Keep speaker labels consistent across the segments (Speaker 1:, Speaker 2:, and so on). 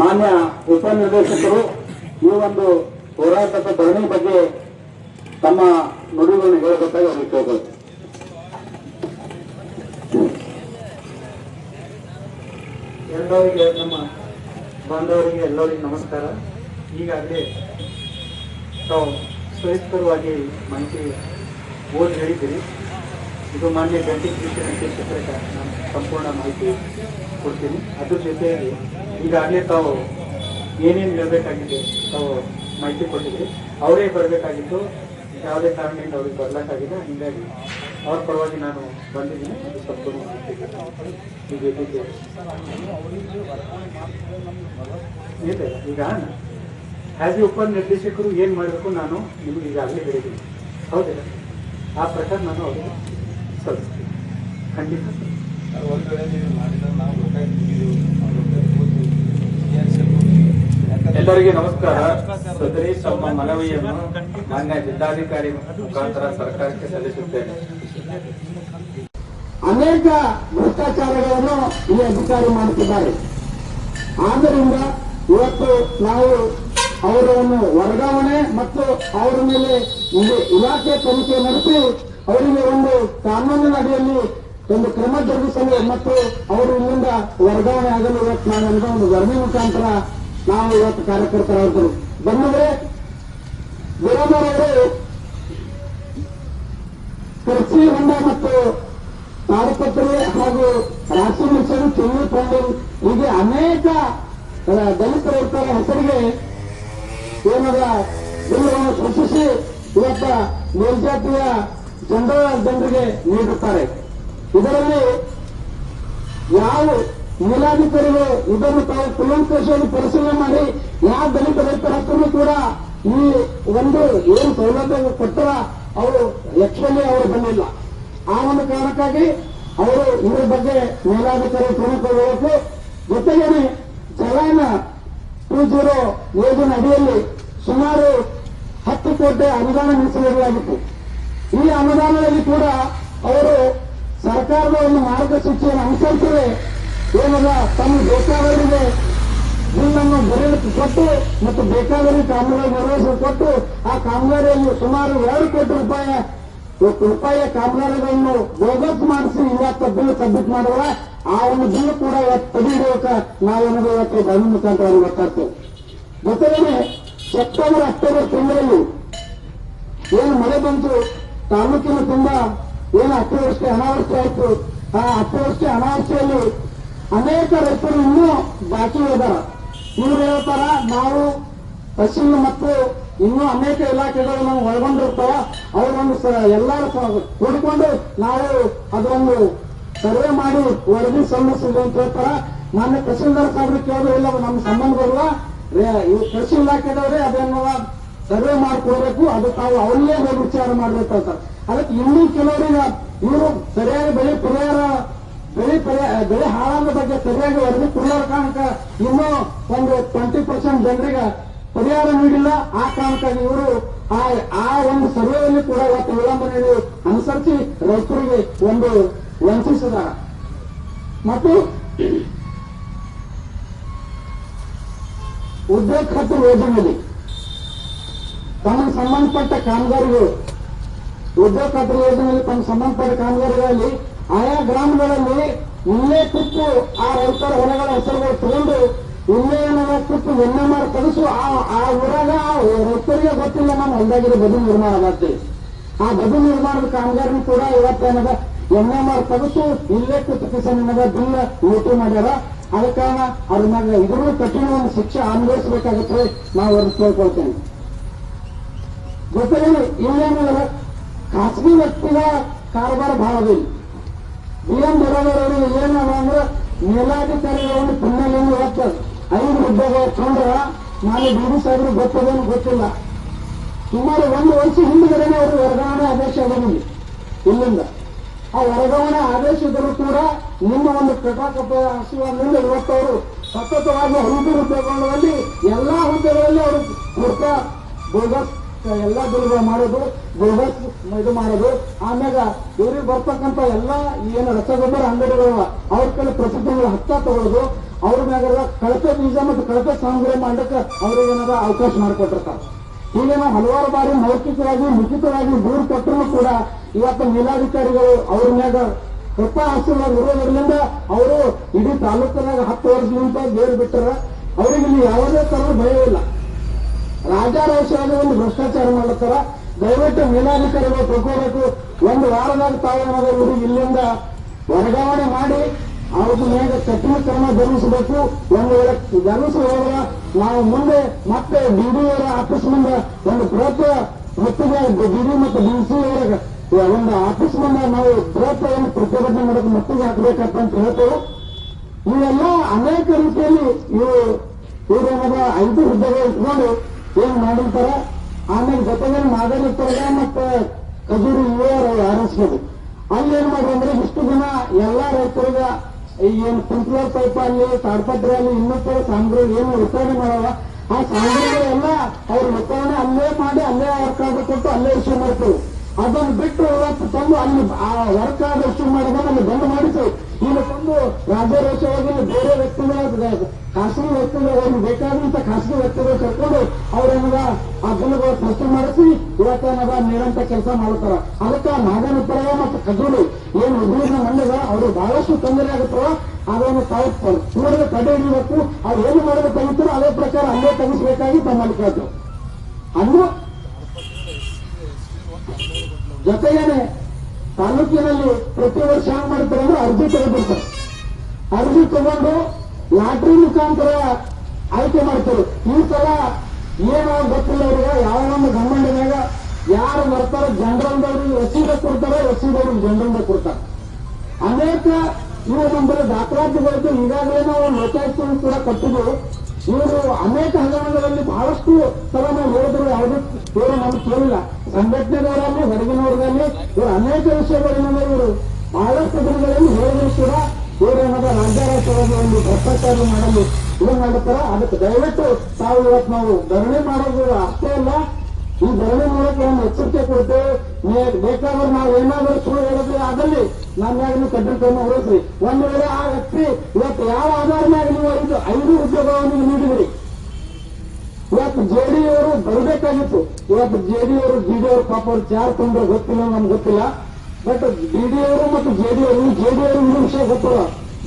Speaker 1: ಮಾನ್ಯ ಉಪನಿರ್ದೇಶಕರು, ಈ ಒಂದು ಹೋರಾಟದ ಧರಣಿ ಬಗ್ಗೆ ತಮ್ಮ ನುಡಿಗಳನ್ನು ಹೇಳಬೇಕಾಗಿ ಅವರಿಗೆ ಕೇಳ್ಕೊಳ್ತೀನಿ.
Speaker 2: ಎಲ್ಲರಿಗೆ ನಮ್ಮ ಬಾಂಧವರಿಗೆ ಎಲ್ಲರಿಗೆ ನಮಸ್ಕಾರ. ಈಗಾಗಲೇ ತಾವು ಸವಿಸ್ತರವಾಗಿ ಮಾಹಿತಿ ಓದಿ ಹೇಳಿದ್ದೀರಿ. ಇದು ಮಾನ್ಯ ಜಂಟಿ ಕೃಷಿ ನಿರ್ದೇಶಕರಿಗೆ ನಾನು ಸಂಪೂರ್ಣ ಮಾಹಿತಿ ಕೊಡ್ತೀನಿ. ಅದ್ರ ಜೊತೆಯಾಗಿ ಈಗಾಗಲೇ ತಾವು ಏನೇನು ಹೇಳಬೇಕಾಗಿದೆ ತಾವು ಮಾಹಿತಿ ಕೊಟ್ಟಿದ್ರಿ ಅವರೇ ಬರಬೇಕಾಗಿತ್ತು. ಯಾವುದೇ ಕಾರಣದಿಂದ ಅವ್ರಿಗೆ ಬರಲಿಕ್ಕಾಗಿಲ್ಲ ಹೀಗಾಗಿ ಅವ್ರ ಪರವಾಗಿ ನಾನು ಬಂದಿದ್ದೀನಿ. ಅದು ಸ್ವಲ್ಪ ಮಾಹಿತಿ ಈಗ ಆ್ಯಸ್ ಎ ಉಪ ನಿರ್ದೇಶಕರು ಏನು ಮಾಡಬೇಕು ನಾನು ನಿಮಗೆ ಈಗಾಗಲೇ ಹೇಳಿದ್ದೀನಿ. ಹೌದಿಲ್ಲ ಆ ಪ್ರಕಾರ ನಾನು ಅವರಿಗೆ ಸಲ್ಲಿಸ್ತೀನಿ. ಖಂಡಿತ.
Speaker 3: ಒಂದು ವೇಳೆ ನೀವು ಮಾಡಿದ್ರೆ ನಾವು ಗೊತ್ತಾಗ್ತೀವಿ ನಾವು ಗೊತ್ತಾಗ್ಬೋದು ಏನ್ ಸಿಗ್ಬೋದು ಯಾಕಂದ್ರೆ
Speaker 1: ಎಲ್ಲರಿಗೆ ನಮಸ್ಕಾರ. ಸದರಿ ತಮ್ಮ ಮನವಿಯನ್ನು ಮಾನ್ಯ ಜಿಲ್ಲಾಧಿಕಾರಿ ಮುಖಾಂತರ ಸರ್ಕಾರಕ್ಕೆ ಸಲ್ಲಿಸುತ್ತೇನೆ.
Speaker 4: ಅನೇಕ ಭ್ರಷ್ಟಾಚಾರಗಳನ್ನು ಈ ಅಧಿಕಾರಿ ಮಾಡುತ್ತಿದ್ದಾರೆ. ಆದ್ದರಿಂದ ಇವತ್ತು ನಾವು ಅವರನ್ನು ವರ್ಗಾವಣೆ ಮತ್ತು ಅವರ ಮೇಲೆ ಇಲಾಖೆ ತನಿಖೆ ನಡೆಸಿ ಅವರಿಗೆ ಒಂದು ಕಾನೂನಿನ ಅಡಿಯಲ್ಲಿ ಒಂದು ಕ್ರಮ ಜರುಗಿಸಲು ಮತ್ತು ಅವರು ಇಲ್ಲಿಂದ ವರ್ಗಾವಣೆ ಆಗಲು ಇವತ್ತು ನಾನು ಒಂದು ವರದಿ ಮುಖಾಂತರ ನಾವು ಇವತ್ತು ಕಾರ್ಯಕರ್ತರಾದರು ಬಂದರೆ ಗುರುಮರವರು ಕೃಷಿ ಹೊಂಡ ಮತ್ತು ತಾಡಪತ್ರೆ ಹಾಗೂ ರಾಶಿ ಮಿಷನ್ ಚೆನ್ನಿ ಫಂಡಿಂಗ್ ಹೀಗೆ ಅನೇಕ ದಲಿತ ಇರ್ತಾರೆ ಹೆಸರಿಗೆ ಏನದ ಗುರುಗಳನ್ನು ಸೃಷ್ಟಿಸಿ ಇವತ್ತ ಮೇಲ್ಜಾತಿಯ ಜನರ ಜನರಿಗೆ ನೀಡುತ್ತಾರೆ. ಇದರಲ್ಲಿ ಯಾವ ಮೇಲಾಧಿಕಾರಿಗಳು ಇದನ್ನು ತಾವು ಕುಲಂಕಷವಾಗಿ ಪರಿಶೀಲನೆ ಮಾಡಿ, ಯಾವ ದಲಿತ ರೈತರ ಹಕ್ಕನ್ನು ಕೂಡ ಈ ಒಂದು ಏನು ಸೌಲಭ್ಯ ಕೊಟ್ಟರ ಅವರು ಆಕ್ಚುಲಿ ಅವರು ಬಂದಿಲ್ಲ. ಆ ಒಂದು ಕಾರಣಕ್ಕಾಗಿ ಅವರು ಇದರ ಬಗ್ಗೆ ಮೇಲಾಧಿಕಾರಿ ಕ್ರಮ ಕೈಗೊಳ್ಳಬೇಕು. ಜೊತೆಗೇನೆ ಜಲಾನ ಟೂ ಜೀರೋ ಯೋಜನೆ ಅಡಿಯಲ್ಲಿ ಸುಮಾರು ಹತ್ತು ಕೋಟಿ ಅನುದಾನ ಮೀಸಲಿಡಲಾಗಿತ್ತು. ಈ ಅನುದಾನದಲ್ಲಿ ಕೂಡ ಅವರು ಸರ್ಕಾರದ ಒಂದು ಮಾರ್ಗಸೂಚಿಯನ್ನು ಅನುಸರಿಸದೆ ಏನದ ತಮ್ಮ ಬೇಕಾದವರಿಗೆ ನಿಮ್ಮನ್ನು ಬರೆಯಲಿಕ್ಕೆ ಕೊಟ್ಟು ಮತ್ತು ಬೇಕಾದವರಿಗೆ ಕಾಮಗಾರಿ ನಿರ್ವಹಿಸಲು ಕೊಟ್ಟು ಆ ಕಾಮಗಾರಿಯಲ್ಲಿ ಸುಮಾರು ಎರಡು ಕೋಟಿ ರೂಪಾಯಿ ರೂಪಾಯಿಯ ಕಾಮಗಾರಿಗಳನ್ನು ಬೋಗಸ್ ಮಾಡಿಸಿ ಇವತ್ತು ಬಿಲ್ ಸಬ್ಮಿಟ್ ಮಾಡುವ ಆ ಒಂದು ಬಿಲ್ ಕೂಡ ಇವತ್ತು ತಡೆಹಿಡಿಯೋಕ ನಾವೇನದು ಇವತ್ತು ಧರ್ಮ ಮುಖಾಂತರ ಗೊತ್ತಾಗ್ತೇವೆ ಜೊತೆಗೆ ಸೆಪ್ಟೆಂಬರ್, ಅಕ್ಟೋಬರ್ ತಿಂಗಳಲ್ಲಿ ಏನು ಮಳೆ ಬಂತು, ತಾಲೂಕಿನ ತುಂಬಾ ಏನು ಅತಿವೃಷ್ಟಿ ಅನಾವೃಷ್ಟಿ ಆಯಿತು, ಆ ಅತಿವೃಷ್ಟಿ ಅನಾವೃಷ್ಟಿಯಲ್ಲಿ ಅನೇಕ ರೈತರು ಇನ್ನೂ ಬಾಕಿ ಇದಾರ ಇವ್ರು ಹೇಳ್ತಾರ, ನಾವು ತಹಸೀಲ್ ಮತ್ತು ಇನ್ನೂ ಅನೇಕ ಇಲಾಖೆಗಳು ನಾವು ಒಳಗೊಂಡಿರ್ತಾವ ಅವರೊಂದು ಎಲ್ಲರೂ ಕೂಡಿಕೊಂಡು ನಾವು ಅದೊಂದು ಸರ್ವೆ ಮಾಡಿ ವರದಿ ಸಲ್ಲಿಸಿದ್ವಿ ಅಂತ ಹೇಳ್ತಾರ. ಮಾನ್ಯ ತಹಸೀಲ್ದಾರ್ ಸಾಹೇಬ್ರಿಗೆ ಕೇಳಿದ್ರು ಇಲ್ಲ ನಮ್ಮ ಸಂಬಂಧ ಬರುವ ಇವ್ ಕೃಷಿ ಇಲಾಖೆದವರೇ ಅದನ್ನು ಸರ್ವೆ ಮಾಡಿಕೊಡ್ಬೇಕು ಅದು ತಾವು ಹೋಗಿ ವಿಚಾರ ಮಾಡ್ಬೇಕು ಅಂತ. ಅದಕ್ಕೆ ಇನ್ನೂ ಕೆಲವರಿಗೆ ಇವರು ಸರಿಯಾಗಿ ಬೆಳೆ ಪರಿಹಾರ ಬೆಳೆ ಪರಿ ಬೆಳೆ ಹಾಳಾದ ಬಗ್ಗೆ ಸರಿಯಾಗಿ ವರದಿ ಕೊಡಲಾರ ಕಾರಣಕ್ಕ ಇನ್ನೂ ಒಂದು ಟ್ವೆಂಟಿ ಪರ್ಸೆಂಟ್ ಜನರಿಗೆ ಪರಿಹಾರ ನೀಡಿಲ್ಲ. ಆ ಕಾರಣಕ್ಕಾಗಿ ಇವರು ಆ ಆ ಒಂದು ಸರ್ವೆಯಲ್ಲಿ ಕೂಡ ಇವತ್ತು ವಿಳಂಬನೆ ಅನುಸರಿಸಿ ರೈತರಿಗೆ ಒಂದು ವಂಚಿಸಿದಾರ ಮತ್ತು ಉದ್ಯೋಗ ಖಾತೆ ಯೋಜನೆಯಲ್ಲಿ ತಮಗೆ ಸಂಬಂಧಪಟ್ಟ ಕಾಮಗಾರಿಗಳು, ಉದ್ಯೋಗ ಖಾತ್ರಿ ಯೋಜನೆಯಲ್ಲಿ ತಮ್ಮ ಸಂಬಂಧಪಟ್ಟ ಕಾಮಗಾರಿಗಳಲ್ಲಿ ಆಯಾ ಗ್ರಾಮಗಳಲ್ಲಿ ಇಲ್ಲೇ ಕುತ್ತು ಆ ರೈತರ ಹೊಲಗಳ ಹೆಸರುಗಳು ತಗೊಂಡು ಏನದ ಕುತ್ತು ಎಣ್ಣೆ ಮಾಡಿ ಕಳಿಸು ಆ ಊರಾಗ ಆ ರೈತರಿಗೆ ಗೊತ್ತಿಲ್ಲ ನಮ್ಮ ಹೊಲದಾಗಿರೋ ಬದು ನಿರ್ಮಾಣ ಆಗತ್ತೆ ಆ ಬದು ನಿರ್ಮಾಣದ ಕಾಮಗಾರಿ ಕೂಡ ಇವತ್ತೇನದ ಎಣ್ಣೆ ಮಾಡಿ ತೆಗೆಸು ಇಲ್ಲೇ ಕುತ್ತು ಕಿಸನ್ ಏನದ? ಬಿಲ್ ನೀತಿ ಮಾಡ್ಯಾರ. ಅದ ಕಾರಣ ಅದ್ರ ಮ್ಯಾಗ ಇದ್ರೂ ಕಠಿಣ ಒಂದು ಶಿಕ್ಷೆ ಅನ್ವಯಿಸಬೇಕಾಗತ್ತೆ ನಾವು ಅದನ್ನ ಕೇಳ್ಕೊಳ್ತೇನೆ. ಜೊತೆಗೆ ಇಲ್ಲೇನು ಖಾಸಗಿ ವ್ಯಕ್ತಿಗಳ ಕಾರಬಾರ ಬಹಳ ಅದಿಲ್ಲ ಬಿ ಏನವ ಅಂದ್ರೆ ಮೇಲಾಧಿಕಾರಿಗಳ ಅಂದ್ರೆ ಮೇಲಾಧಿಕಾರಿಗಳನ್ನು ಪುಣ್ಯಲಿಂಗ ಹೋಗ್ತದೆ ಐದು ಹುದ್ದೆಗೆ ತೊಂದ್ರ ನಾನು ಬಿಡಿ ಡಿ ಸಾಹೇಬ್ರು ಗೊತ್ತದೇನು ಗೊತ್ತಿಲ್ಲ. ಸುಮಾರು ಒಂದು ವರ್ಷ ಹಿಂದ್ಗಡೆನೆ ಅವರು ವರ್ಗಾವಣೆ ಆದೇಶ ಬಂದಿದೆ. ಇಲ್ಲಿಂದ. ಆ ವರ್ಗಾವಣೆ ಆದೇಶದಲ್ಲೂ ಕೂಡ ನಿಮ್ಮ ಒಂದು ಕಟಾಕಪ್ಪ ಹಸುವಿನಿಂದ ಇವತ್ತವರು ಸತತವಾಗಿ ಐದು ಹುದ್ದೆಗಳಲ್ಲಿ ಎಲ್ಲಾ ಹುದ್ದೆಗಳಲ್ಲಿ ಅವರು ಕೊಡ್ತ ಬೋಗಸ್ ಎಲ್ಲ ಬಿಲ್ಗಳು ಮಾಡೋದು ಗೋಬರ್ ಇದು ಮಾಡೋದು. ಆಮ್ಯಾಗ ಇವ್ರಿಗೆ ಬರ್ತಕ್ಕಂಥ ಎಲ್ಲ ಏನು ರಸಗೊಬ್ಬರ ಅಂಗಡಿಗಳು ಅವ್ರ ಕಡೆ ಪ್ರಸಿದ್ಧಗಳು ಹತ್ತ ತಗೊಳ್ಳೋದು ಅವ್ರ ಮ್ಯಾಗ ಕಳಪೆ ಬೀಜ ಮತ್ತು ಕಳಪೆ ಸಾಮಗ್ರಿ ಮಾಡಕ್ಕೆ ಅವ್ರಿಗೆ ಏನಾದ ಅವಕಾಶ ಮಾಡಿಕೊಟ್ಟಿರ್ತಾರೆ. ಹೀಗೆ ನಾವು ಹಲವಾರು ಬಾರಿ ಮೌಖಿಕವಾಗಿ, ಲಿಖಿತವಾಗಿ ದೂರು ಕೊಟ್ಟರು ಕೂಡ ಇವತ್ತು ಮೇಲಾಧಿಕಾರಿಗಳು ಅವ್ರ ಮ್ಯಾಗ ಕೃಪಾ ಹಾಸ್ಯವಾಗಿ ಇರೋದ್ರಿಂದ ಅವರು ಇಡೀ ತಾಲೂಕಿನಾಗ ಹತ್ತು ವರ್ಷದಿಂದ ಬೇರು ಬಿಟ್ಟರ. ಅವ್ರಿಗೆ ಇಲ್ಲಿ ಯಾವುದೇ ತರ ಭಯ ಇಲ್ಲ. ರಾಜಾರೋಷವಾಗಿ ಒಂದು ಭ್ರಷ್ಟಾಚಾರ ಮಾಡ್ತಾರ ದಯವಿಟ್ಟು ಮೇಲಾಧಿಕಾರಿಗಳು ತಿಳ್ಕೋಬೇಕು. ಒಂದು ವಾರದಾಗ ತಾವೇನಾದ್ರು ಇಲ್ಲಿಂದ ವರ್ಗಾವಣೆ ಮಾಡಿ ಅವ್ರ ಮೇಲೆ ಕಠಿಣ ಕ್ರಮ ಜರುಗಿಸಬೇಕು. ಒಂದು ವೇಳೆ ಜರುಗಿಸಿ ಹೋದ್ರೆ ನಾವು ಮುಂದೆ ಮತ್ತೆ ಡಿಡಿ ಅವರ ಆಫೀಸ್ ಮುಂದೆ ಒಂದು ಬೃಹತ್ ಒತ್ತಿಗೆ ಡಿಡಿ ಮತ್ತು ಡಿಸಿಯವರ ಒಂದು ಆಫೀಸ್ ಮುಂದೆ ನಾವು ಬೃಹತ್ ಒಂದು ಪ್ರತಿಭಟನೆ ಮಾಡೋದು ಮಟ್ಟಿಗೆ ಹಾಕಬೇಕಂತ ಹೇಳ್ತೇವೆ. ಇವೆಲ್ಲ ಅನೇಕ ರೀತಿಯಲ್ಲಿ ಇವು ಇವ್ರೇನಾದ ಐದು ಹುದ್ದೆಗಳು ಇಟ್ಕೊಂಡು ಏನ್ ಮಾಡಿರ್ತಾರ? ಆಮೇಲೆ ಜೊತೆಗೆ ಮಾದರಿಪ್ಪರ್ಗ ಮತ್ತೆ ಖಜೂರಿ ಇವರು ಆರಿಸ್ಬೋದು ಅಲ್ಲಿ ಏನ್ ಮಾಡ್ರಿ ಅಂದ್ರೆ ಇಷ್ಟು ದಿನ ಎಲ್ಲಾ ರೈತರಿಗ ಏನು ಕುಂಟ್ಲರ್ ಪೈಪ್ ಅಲ್ಲಿ, ತಾಡ್ಪತ್ರೆ ಅಲ್ಲಿ, ಇನ್ನಿತರ ಸಾಮಗ್ರಿ ಏನು ವಿತರಣೆ ಮಾಡಲ್ಲ. ಆ ಸಾಮಗ್ರಿಗಳೆಲ್ಲ ಅವ್ರ ವಿತರಣೆ ಅಲ್ಲೇ ಮಾಡಿ, ಅಲ್ಲೇ ವರ್ಕ್ ಆರ್ಡರ್ ಕೊಟ್ಟು ಅಲ್ಲೇ ಇಶ್ಯೂ ಮಾಡ್ತೇವೆ. ಅದನ್ನು ಬಿಟ್ಟು ಇವತ್ತು ತಂದು ಅಲ್ಲಿ ಆ ವರ್ಕ್ ಆದಷ್ಟು ಮಾಡೋದನ್ನ ಅಲ್ಲಿ ಬಂದ್ ಮಾಡಿತು. ಈಗ ತಂದು ರಾಜ್ಯರೋಷವಾಗಿ ಬೇರೆ ವ್ಯಕ್ತಿಗಳ ಖಾಸಗಿ ವ್ಯಕ್ತಿಗಳು ಅವ್ರಿಗೆ ಬೇಕಾದಂತ ಖಾಸಗಿ ವ್ಯಕ್ತಿಗಳು ಕರ್ಕೊಂಡು ಅವ್ರೇನದ ಆ ಬಿಲ್ಗಳು ಪ್ರಶ್ನೆ ಮಾಡಿಸಿ ಇವತ್ತೇನದ ನೀರಂತ ಕೆಲಸ ಮಾಡ್ತಾರ? ಅದಕ್ಕೆ ನಾಗನ ಪರವ ಮತ್ತು ಕದೂರು ಏನು ಹುಡುಗನ ಮಂಡ್ಯದ ಅವರು ಬಹಳಷ್ಟು ತೊಂದರೆ ಆಗುತ್ತೋ, ಅದನ್ನು ತಾವು ಕೂಡಲೇ ತಡೆ ಹಿಡಿಯಬೇಕು ಅವ್ರು ಏನು ಮಾಡಬೇಕಾಗಿತ್ತು ಅದೇ ಪ್ರಕಾರ ಅಲ್ಲೇ ತೆಗಿಸ್ಬೇಕಾಗಿ ತಮ್ಮಲ್ಲಿ ಕೇಳ್ತೇವೆ ಅಂದ್ರು ಜೊತೆಗೇನೆ ತಾಲೂಕಿನಲ್ಲಿ ಪ್ರತಿ ವರ್ಷ ಏನ್ ಮಾಡ್ತಾರೆ ಅಂದ್ರೆ ಅರ್ಜಿ ತೆಗೆದಿರ್ತಾರೆ ಅರ್ಜಿ ತಗೊಂಡು ಲಾಟ್ರಿ ಮುಖಾಂತರ ಆಯ್ಕೆ ಮಾಡ್ತಾರೆ. ಈ ಸಲ ಏನು ಗೊತ್ತಿಲ್ಲ ಅವ್ರಿಗೆ, ಯಾವ ನಮ್ಮ ಗಮಂಡಿನಾಗ ಯಾರು ಬರ್ತಾರೆ ಜನರಲ್ದವ್ರಿಗೆ ರಸೀದ ಕೊಡ್ತಾರೆ ರಸೀದವ್ರಿಗೆ ಜನರಲ್ದ ಕೊಡ್ತಾರೆ. ಅನೇಕ ಇವರು ನಮ್ಮಲ್ಲಿ ದಾಖಲಾತಿಗಳಿದ್ದು ಈಗಾಗಲೇ ನಾವು ಲೋಕಾಯುಕ್ತ ಕೂಡ ಕೊಟ್ಟಿದ್ದು ಇವರು ಅನೇಕ ಹಗರಣಗಳಲ್ಲಿ ಬಹಳಷ್ಟು ಸಲ ನಾವು ಹೇಳಿದ್ರು, ಯಾವುದೂ ಇವರು ನಮ್ಗೆ ಕೇಳಿಲ್ಲ. ಸಂಘಟನೆದವರಲ್ಲಿ ಹೊರಗಿನವರಲ್ಲಿ ಇವರು ಅನೇಕ ವಿಷಯಗಳನ್ನು ಇವರು. ಬಹಳಷ್ಟು ದಿನಗಳಲ್ಲಿ ಹೇಳಿದ್ರು ಕೂಡ ಇವರೇನಾದ ರಾಜ್ಯಾರೋಷವಾಗಿ ಒಂದು ಭ್ರಷ್ಟಾಚಾರ ಮಾಡಲು ಇದು ಮಾಡುತ್ತಾರೆ, ಅದಕ್ಕೆ ದಯವಿಟ್ಟು ತಾವು ಇವತ್ತು ನಾವು ಧರಣಿ ಮಾಡೋದು ಅಷ್ಟೇ ಅಲ್ಲ ಈ ಧರಣಿ ಮೂಲಕ ಒಂದು ಎಚ್ಚರಿಕೆ ಕೊಡ್ತೇವೆ ಬೇಕಾದ್ರೆ ನಾವು ಏನಾದರೂ ಸುಳ್ಳು ಹೇಳಿದ್ರೆ ಅದಲ್ಲಿ ನಮ್ಮ ಮ್ಯಾಗ ನೀವು ಕಡ್ಡಿಕೊಂಡು ಹೊರಸ್ರಿ ಒಂದು ವೇಳೆ ಆ ವ್ಯಕ್ತಿ ಇವತ್ತು ಯಾವ ಆಧಾರ ಮ್ಯಾಗ ನೀವು ಐದು ಐದು ಉದ್ಯೋಗವನ್ನು ನೀಡಿದ್ರಿ? ಇವತ್ತು ಜೆಡಿ ಅವರು ಬರಬೇಕಾಗಿತ್ತು. ಇವತ್ತು ಜೆಡಿ ಅವರು ಡಿ ಅವರು ಪಾಪ ಅವ್ರು ಯಾರು ತಂದ್ರೆ ಗೊತ್ತಿಲ್ಲ ನಮ್ಗೆ ಗೊತ್ತಿಲ್ಲ. ಬಟ್ ಡಿ ಅವರು ಮತ್ತು ಜೆಡಿ ಅವರು ಜೆಡಿ ಅವರು ಇನ್ನೂ ವಿಷಯ ಗೊತ್ತಿಲ್ಲ.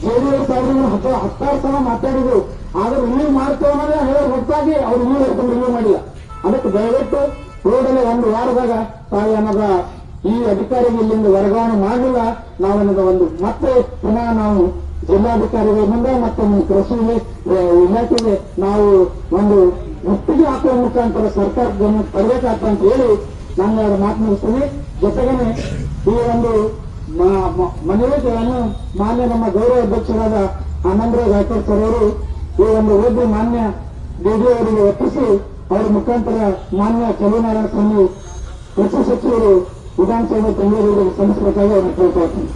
Speaker 4: ಜೆಡಿ ಅವರು ಸಾವಿರದ ಹತ್ತ, ಹತ್ತಾರು ಸಲ ಮಾತಾಡಿದ್ರು. ಆದ್ರೆ ರಿಲೀವ್ ಮಾಡ್ತೇವೆ ಅನ್ನೋದೇ ಹೇಳೋ ಹೊರತಾಗಿ ಅವ್ರು ಇನ್ನೂ ಹೇಳ್ಕೊಂಡು ರಿಲೀವ್ ಮಾಡಿಲ್ಲ. ಅದಕ್ಕೆ ದಯವಿಟ್ಟು ರೋಡಲ್ಲಿ ಒಂದು ವಾರದಾಗ ತಾಯಿ ಅನ್ನದ ಈ ಅಧಿಕಾರಿಗೆ ಇಲ್ಲಿಂದ ವರ್ಗಾವಣೆ ಮಾಡಲಿಲ್ಲ ನಾವನ್ನದ ಒಂದು ಮತ್ತೆ ಪುನಃ ನಾವು ಜಿಲ್ಲಾಧಿಕಾರಿಗಳ ಮುಂದೆ ಮತ್ತೆ ಕೃಷಿ ಇಲಾಖೆಗೆ ನಾವು ಒಂದು ಒಪ್ಪಿಗೆ ಹಾಕುವ ಮುಖಾಂತರ ಸರ್ಕಾರ ಗಮನ ತರಬೇಕಾಗ್ತದೆ ಅಂತ ಹೇಳಿ ನಾನು ಅವರ ಮಾತು ಮುಗಿಸ್ತೀನಿ. ಜೊತೆಗೇನೆ ಈ ಒಂದು ಮನವಿಗಳನ್ನು ಮಾನ್ಯ ನಮ್ಮ ಗೌರವ ಅಧ್ಯಕ್ಷರಾದ ಆನಂದರಾವ್ ಗಾಯಕರ್ ಸರ್ ಅವರು ಈ ಒಂದು ಓದಿ ಮಾನ್ಯ ಡಿಡಿ ಅವರಿಗೆ ಒಪ್ಪಿಸಿ ಅವರ ಮುಖಾಂತರ ಮಾನ್ಯ ಚಲುವನಾರಾಯಣ ಸ್ವಾಮಿ ಕೃಷಿ ಸಚಿವರು ವಿಧಾನಸಭೆ ಬೆಂಗಳೂರಿಗೆ ಸಲ್ಲಿಸಬೇಕಾಗಿ ಅವರನ್ನು ಕೇಳ್ಕೊಳ್ತೀನಿ.